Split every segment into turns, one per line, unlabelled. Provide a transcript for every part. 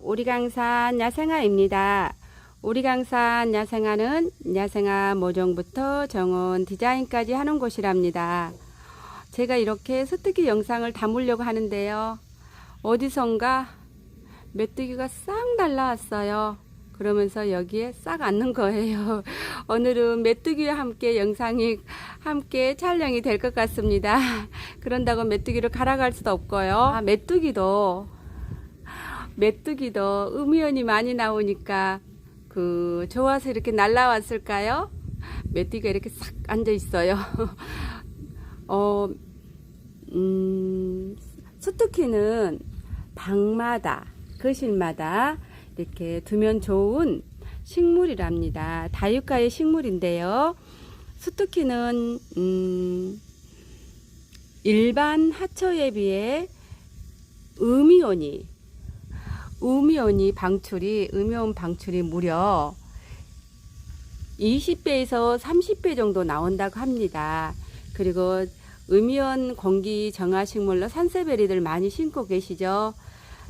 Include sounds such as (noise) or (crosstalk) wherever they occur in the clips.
오리강산 야생화입니다. 오리강산 야생화는 야생화 모종부터 정원 디자인까지 하는 곳이랍니다. 제가 이렇게 스티키 영상을 담으려고 하는데요. 어디선가 메뚜기가 싹 날라왔어요. 그러면서 여기에 싹 앉는 거예요. (laughs) 오늘은 메뚜기와 함께 영상이 함께 촬영이 될 것 같습니다. 그런다고 메뚜기를 갈아갈 수도 없고요. 아, 메뚜기도 메뚜기도 음이온이 많이 나오니까 그 좋아서 이렇게 날라왔을까요? 메뚜기가 이렇게 싹 앉아 있어요. (laughs) 어, 음, 수투키는 방마다, 거실마다 이렇게 두면 좋은 식물이랍니다. 다육가의 식물인데요. 수투키는, 음, 일반 하초에 비해 음이온이, 음이온이 방출이, 음이온 방출이 무려 20배에서 30배 정도 나온다고 합니다. 그리고 음이온 공기 정화 식물로 산세베리들 많이 심고 계시죠.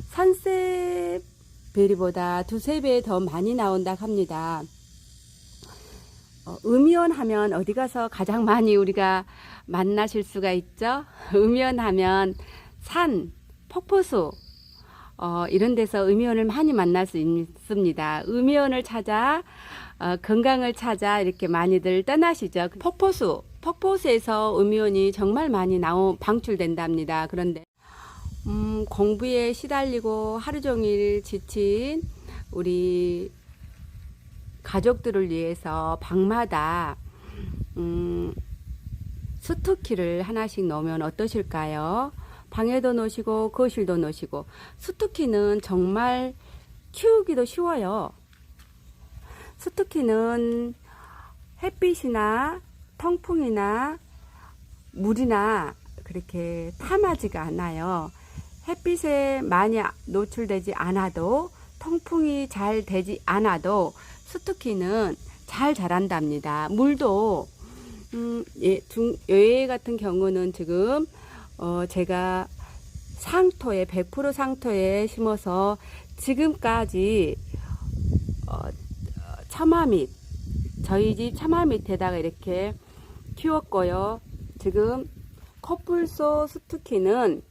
산세베리보다 두세 배 더 많이 나온다고 합니다. 어, 음이온 하면 어디 가서 가장 많이 우리가 만나실 수가 있죠? (laughs) 음이온 하면 산, 폭포수, 어, 이런 데서 음이온을 많이 만날 수 있습니다. 음이온을 찾아 어, 건강을 찾아 이렇게 많이들 떠나시죠. 폭포수, 폭포수에서 음이온이 정말 많이 나오 방출된답니다. 그런데 음, 공부에 시달리고 하루 종일 지친 우리 가족들을 위해서 방마다 음, 스투키를 하나씩 넣으면 어떠실까요? 방에도 놓으시고 거실도 놓으시고 스투키는 정말 키우기도 쉬워요. 스투키는 햇빛이나 통풍이나 물이나 그렇게 탐하지가 않아요. 햇빛에 많이 노출되지 않아도 통풍이 잘 되지 않아도 스투키는 잘 자란답니다. 물도 음, 예, 중, 얘 같은 경우는 지금 어, 제가 상토에 100% 상토에 심어서 지금까지 어, 처마 밑 저희 집 처마 밑에다가 이렇게 키웠고요. 지금 코뿔소 스투키는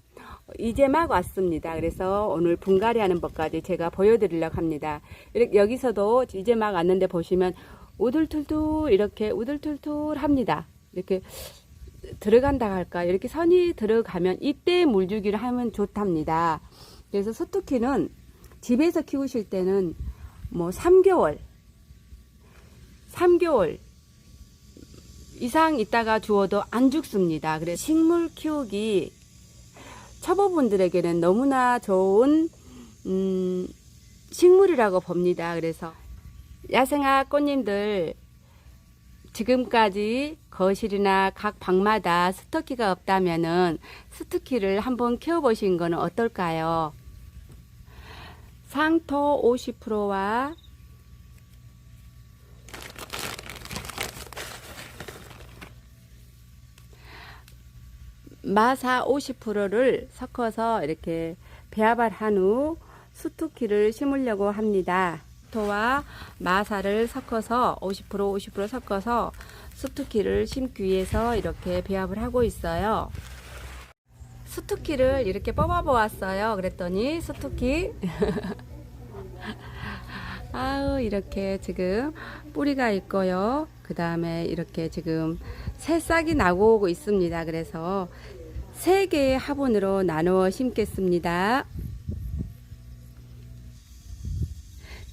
이제 막 왔습니다. 그래서 오늘 분갈이 하는 법까지 제가 보여드리려고 합니다. 이렇게 여기서도 이제 막 왔는데 보시면 우들툴툴 이렇게 우들툴툴 합니다. 이렇게 들어간다 할까 이렇게 선이 들어가면 이때 물주기를 하면 좋답니다. 그래서 스투키는 집에서 키우실 때는 뭐 3개월 3개월 이상 있다가 주어도 안 죽습니다. 그래서 식물 키우기 초보분들에게는 너무나 좋은 음, 식물이라고 봅니다. 그래서 야생화 꽃님들 지금까지 거실이나 각 방마다 스토키가 없다면은 스토키를 한번 키워보신 거는 어떨까요? 상토 50%와 마사 50%를 섞어서 이렇게 배합을 한 후 수투키를 심으려고 합니다. 토와 마사를 섞어서 50% 50% 섞어서 수투키를 심기 위해서 이렇게 배합을 하고 있어요. 수투키를 이렇게 뽑아 보았어요. 그랬더니 수투키 (laughs) 아우 이렇게 지금 뿌리가 있고요. 그 다음에 이렇게 지금 새싹이 나고 있습니다. 그래서 세 개의 화분으로 나누어 심겠습니다.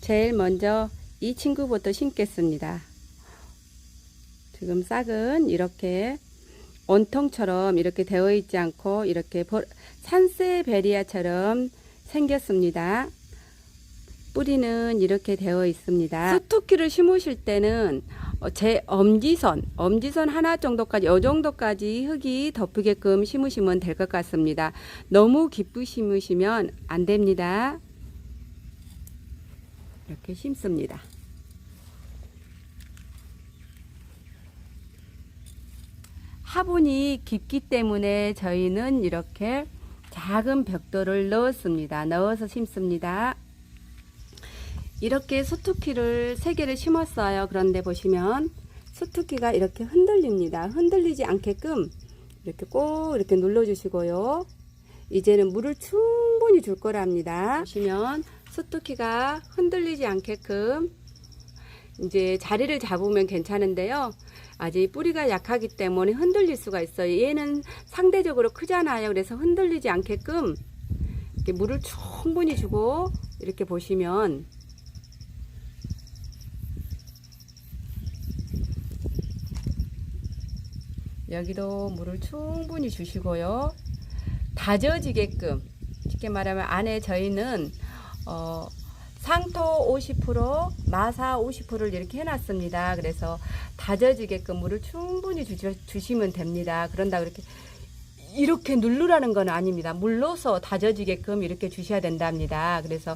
제일 먼저 이 친구부터 심겠습니다. 지금 싹은 이렇게 온통처럼 이렇게 되어 있지 않고 이렇게 산세베리아처럼 생겼습니다. 뿌리는 이렇게 되어 있습니다. 스투키를 심으실 때는 어, 제 엄지선, 엄지선 하나 정도까지, 요 정도까지 흙이 덮이게끔 심으시면 될 것 같습니다. 너무 깊이 심으시면 안 됩니다. 이렇게 심습니다. 화분이 깊기 때문에 저희는 이렇게 작은 벽돌을 넣었습니다. 넣어서 심습니다. 이렇게 수투키를 세 개를 심었어요. 그런데 보시면 수투키가 이렇게 흔들립니다. 흔들리지 않게끔 이렇게 꼭 이렇게 눌러주시고요. 이제는 물을 충분히 줄 거랍니다. 보시면 수투키가 흔들리지 않게끔 이제 자리를 잡으면 괜찮은데요. 아직 뿌리가 약하기 때문에 흔들릴 수가 있어요. 얘는 상대적으로 크잖아요. 그래서 흔들리지 않게끔 이렇게 물을 충분히 주고 이렇게 보시면 여기도 물을 충분히 주시고요. 다져지게끔 쉽게 말하면 안에 저희는 어, 상토 50% 마사 50%를 이렇게 해놨습니다. 그래서 다져지게끔 물을 충분히 주시, 주시 면 됩니다. 그런다 그렇게 이렇게 누르라는 건 아닙니다. 물로서 다져지게끔 이렇게 주셔야 된답니다. 그래서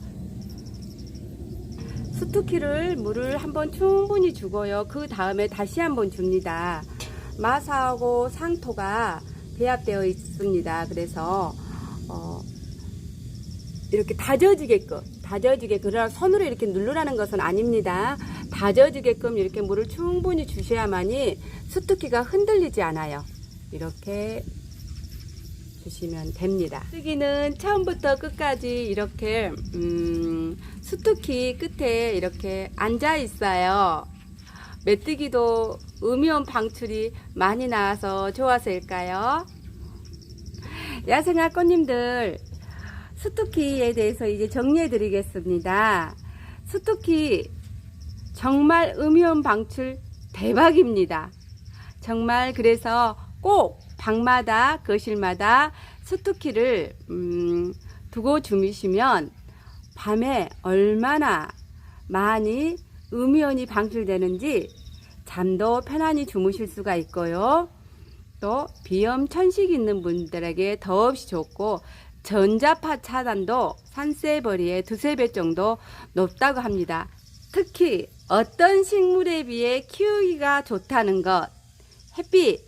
수투키를 물을 한번 충분히 주고요. 그 다음에 다시 한번 줍니다. 마사하고 상토가 배합되어 있습니다. 그래서 어, 이렇게 다져지게끔 다져지게 그러나 손으로 이렇게 누르라는 것은 아닙니다. 다져지게끔 이렇게 물을 충분히 주셔야만이 수투키가 흔들리지 않아요. 이렇게 주시면 됩니다. 쓰기는 처음부터 끝까지 이렇게 음, 수투키 끝에 이렇게 앉아 있어요. 메뚜기도 음이온 방출이 많이 나와서 좋아서일까요? 야생화 꽃님들 수투키에 대해서 이제 정리해 드리겠습니다. 수투키 정말 음이온 방출 대박입니다. 정말 그래서 꼭 방마다 거실마다 수투키를 음, 두고 주무시면 밤에 얼마나 많이 음이온이 방출되는지 잠도 편안히 주무실 수가 있고요. 또 비염 천식 있는 분들에게 더없이 좋고 전자파 차단도 산세버리의 두세 배 정도 높다고 합니다. 특히 어떤 식물에 비해 키우기가 좋다는 것, 햇빛,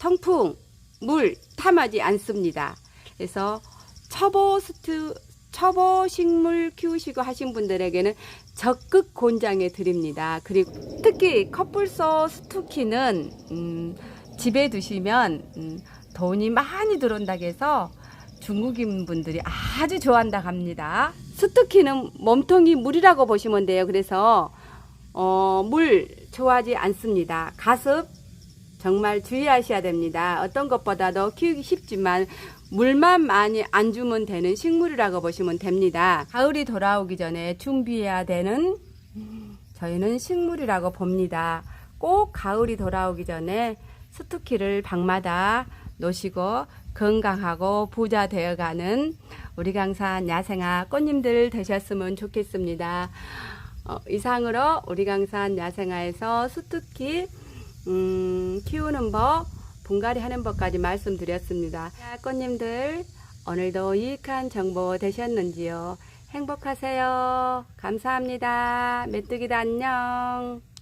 통풍, 물 탐하지 않습니다. 그래서 초보 스트 초보 식물 키우시고 하신 분들에게는 적극 권장해 드립니다. 그리고 특히 커플소 스투키는 음, 집에 두시면 음, 돈이 많이 들어온다고 해서 중국인 분들이 아주 좋아한다고 합니다. 스투키는 몸통이 물이라고 보시면 돼요. 그래서 어, 물 좋아하지 않습니다. 가습 정말 주의하셔야 됩니다. 어떤 것보다도 키우기 쉽지만 물만 많이 안 주면 되는 식물이라고 보시면 됩니다. 가을이 돌아오기 전에 준비해야 되는 저희는 식물이라고 봅니다. 꼭 가을이 돌아오기 전에 스투키를 방마다 놓으시고 건강하고 부자 되어가는 우리 강산 야생화 꽃님들 되셨으면 좋겠습니다. 어, 이상으로 우리 강산 야생화에서 수투키 음, 키우는 법, 분갈이 하는 법까지 말씀드렸습니다. 자, 꽃님들 오늘도 유익한 정보 되셨는지요? 행복하세요. 감사합니다. 메뚜기도 안녕.